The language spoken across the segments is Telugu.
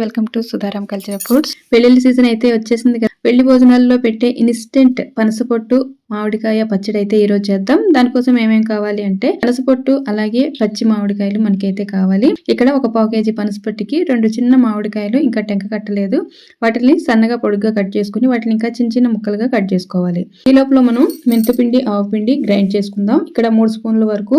Welcome to Sudharam culture foods పెళ్ళిళ్ళ సీజన్ అయితే వచ్చేసింది కదా. పెళ్ళి భోజనాల్లో పెట్టే ఇన్స్టెంట్ పనసపొట్టు మామిడికాయ పచ్చడి అయితే ఈరోజు చేద్దాం. దానికోసం ఏమేం కావాలి అంటే పనసపొట్టు అలాగే పచ్చి మామిడికాయలు మనకైతే కావాలి. ఇక్కడ ఒక పావు కేజీ పనసపొట్టుకి రెండు చిన్న మామిడికాయలు ఇంకా టెంక కట్టలేదు. వాటిని సన్నగా పొడుగ్గా కట్ చేసుకుని వాటిని ఇంకా చిన్న చిన్న ముక్కలుగా కట్ చేసుకోవాలి. ఈ లోపల మనం మెంతిపిండి ఆవు పిండి గ్రైండ్ చేసుకుందాం. ఇక్కడ మూడు స్పూన్ల వరకు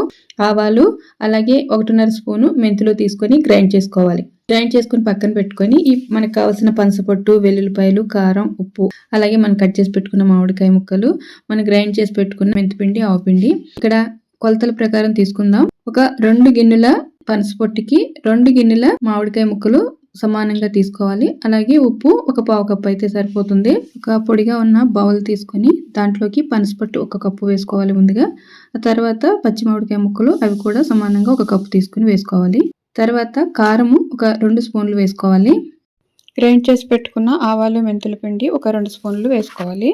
ఆవాలు అలాగే ఒకటిన్నర స్పూను మెంతులు తీసుకొని గ్రైండ్ చేసుకోవాలి. గ్రైండ్ చేసుకుని పక్కన పెట్టుకొని ఈ మనకు కావాల్సిన పనసపొట్టు వెల్లుల్లిపాయలు కారం ఉప్పు అలాగే మనం కట్ చేసి పెట్టుకున్న మామిడికాయ ముక్కలు మనం గ్రైండ్ చేసి పెట్టుకున్న మెంతిపిండి ఆవుపిండి. ఇక్కడ కొలతల ప్రకారం తీసుకుందాం. ఒక రెండు గిన్నెల పనసపొట్టుకి రెండు గిన్నెల మామిడికాయ ముక్కలు సమానంగా తీసుకోవాలి. అలాగే ఉప్పు ఒక పావు కప్పు అయితే సరిపోతుంది. ఒక పొడిగా ఉన్న బౌల్ తీసుకొని దాంట్లోకి పనసపొట్టు ఒక కప్పు వేసుకోవాలి ముందుగా. ఆ తర్వాత పచ్చి మామిడికాయ ముక్కలు అవి కూడా సమానంగా ఒక కప్పు తీసుకుని వేసుకోవాలి. తర్వాత కారము ఒక రెండు స్పూన్లు వేసుకోవాలి. గ్రైండ్ చేసి పెట్టుకున్న ఆవాలు మెంతుల పిండి ఒక రెండు స్పూన్లు వేసుకోవాలి.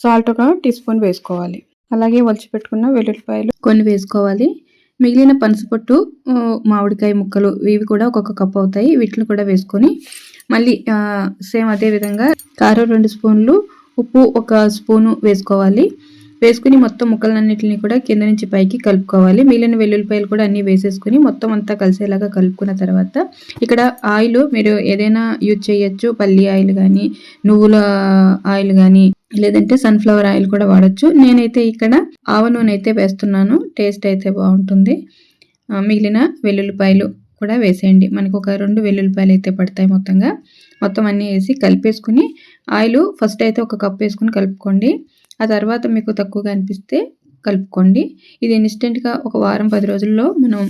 సాల్ట్ ఒక టీ స్పూన్ వేసుకోవాలి. అలాగే ఒలిచి పెట్టుకున్న వెల్లుల్లిపాయలు కొన్ని వేసుకోవాలి. మిగిలిన పనసపొట్టు మామిడికాయ ముక్కలు ఇవి కూడా ఒక్కొక్క కప్ అవుతాయి. వీటిని కూడా వేసుకొని మళ్ళీ సేమ్ అదే విధంగా కారం రెండు స్పూన్లు ఉప్పు ఒక స్పూను వేసుకోవాలి. వేసుకుని మొత్తం ముక్కలన్నింటినీ కూడా కింద నుంచి పైకి కలుపుకోవాలి. మిగిలిన వెల్లుల్లిపాయలు కూడా అన్నీ వేసేసుకుని మొత్తం అంతా కలిసేలాగా కలుపుకున్న తర్వాత ఇక్కడ ఆయిల్ మీరు ఏదైనా యూజ్ చేయొచ్చు. పల్లి ఆయిల్ కానీ నువ్వుల ఆయిల్ కానీ లేదంటే సన్ఫ్లవర్ ఆయిల్ కూడా వాడచ్చు. నేనైతే ఇక్కడ ఆవ నూనె అయితే వేస్తున్నాను. టేస్ట్ అయితే బాగుంటుంది. మిగిలిన వెల్లుల్లిపాయలు కూడా వేసేయండి. మనకు ఒక రెండు వెల్లుల్లిపాయలు అయితే పడతాయి మొత్తంగా. మొత్తం అన్నీ వేసి కలిపేసుకుని ఆయిల్ ఫస్ట్ అయితే ఒక కప్ వేసుకుని కలుపుకోండి. ఆ తర్వాత మీకు తక్కువగా అనిపిస్తే కలుపుకోండి. ఇది ఇన్స్టెంట్గా ఒక వారం పది రోజుల్లో మనం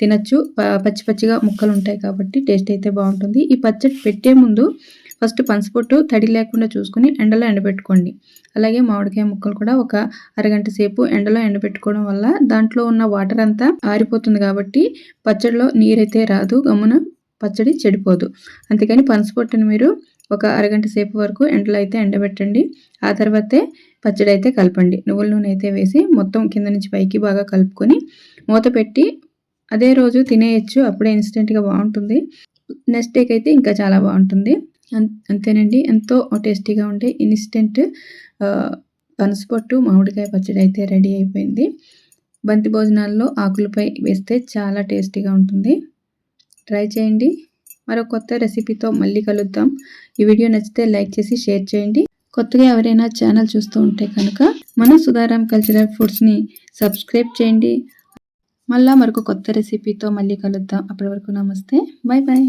తినచ్చు. పచ్చి పచ్చిగా ముక్కలు ఉంటాయి కాబట్టి టేస్ట్ అయితే బాగుంటుంది. ఈ పచ్చడి పెట్టే ముందు ఫస్ట్ పనసపొట్టు తడి లేకుండా చూసుకుని ఎండలో ఎండబెట్టుకోండి. అలాగే మామిడికాయ ముక్కలు కూడా ఒక అరగంట సేపు ఎండలో ఎండబెట్టుకోవడం వల్ల దాంట్లో ఉన్న వాటర్ అంతా ఆరిపోతుంది కాబట్టి పచ్చడిలో నీరైతే రాదు గమ్మున పచ్చడి చెడిపోదు. అందుకని పనసపొట్టును మీరు ఒక అరగంట సేపు వరకు ఎండలో అయితే ఎండబెట్టండి. ఆ తర్వాతే పచ్చడి అయితే కలపండి. నువ్వుల నూనె అయితే వేసి మొత్తం కింద నుంచి పైకి బాగా కలుపుకొని మూత పెట్టి అదే రోజు తినేయచ్చు. అప్పుడే ఇన్స్టెంట్గా బాగుంటుంది. నెక్స్ట్ డేకి అయితే ఇంకా చాలా బాగుంటుంది. అంతేనండి. ఎంతో టేస్టీగా ఉండే ఇన్స్టెంట్ పనసపొట్టు మామిడికాయ పచ్చడి అయితే రెడీ అయిపోయింది. బంతి భోజనాల్లో ఆకులపై వేస్తే చాలా టేస్టీగా ఉంటుంది. ట్రై చేయండి. మరో కొత్త రెసిపీతో మళ్ళీ కలుద్దాం. ఈ వీడియో నచ్చితే లైక్ చేసి షేర్ చేయండి. కొత్తగా ఎవరైనా ఛానల్ చూస్తూ ఉంటే కనుక మన సుధారాం కల్చరల్ ఫుడ్స్ని సబ్స్క్రైబ్ చేయండి. మళ్ళా మరొక కొత్త రెసిపీతో మళ్ళీ కలుద్దాం. అప్పటి వరకు నమస్తే. Bye bye